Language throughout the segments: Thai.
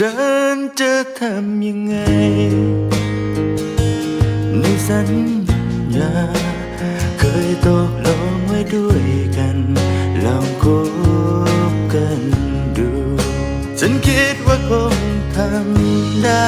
ฉันจะทำยังไง ในสัญญา เคยตกลงไว้ด้วยกัน ลองคบกันดู ฉันคิดว่าคงทำได้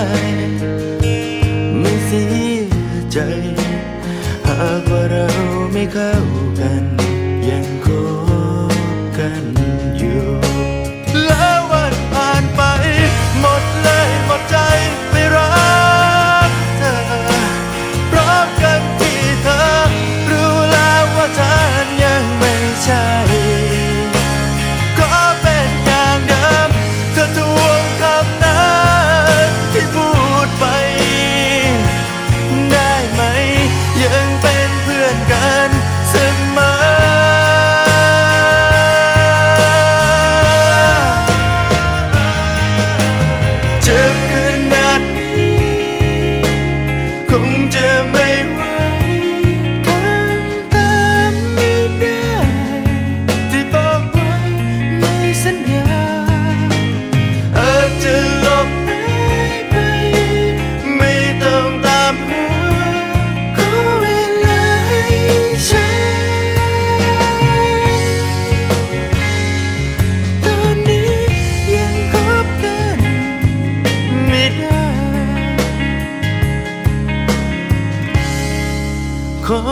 ขอ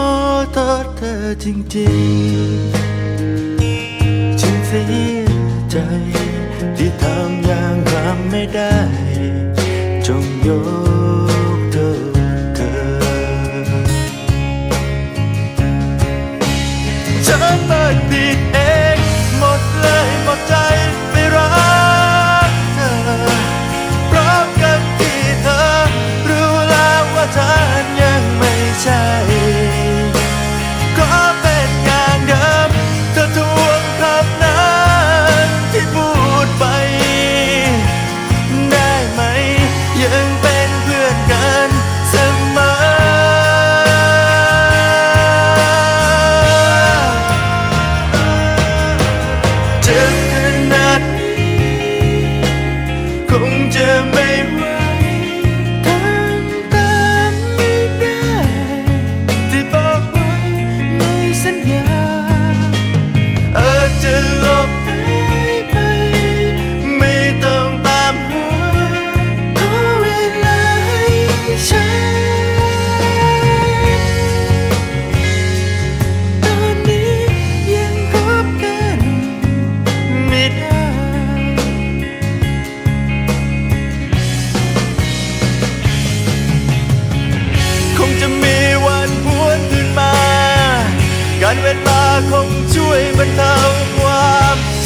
โทษเธอจริงๆ ฉันเสียใจที่ทำ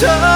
저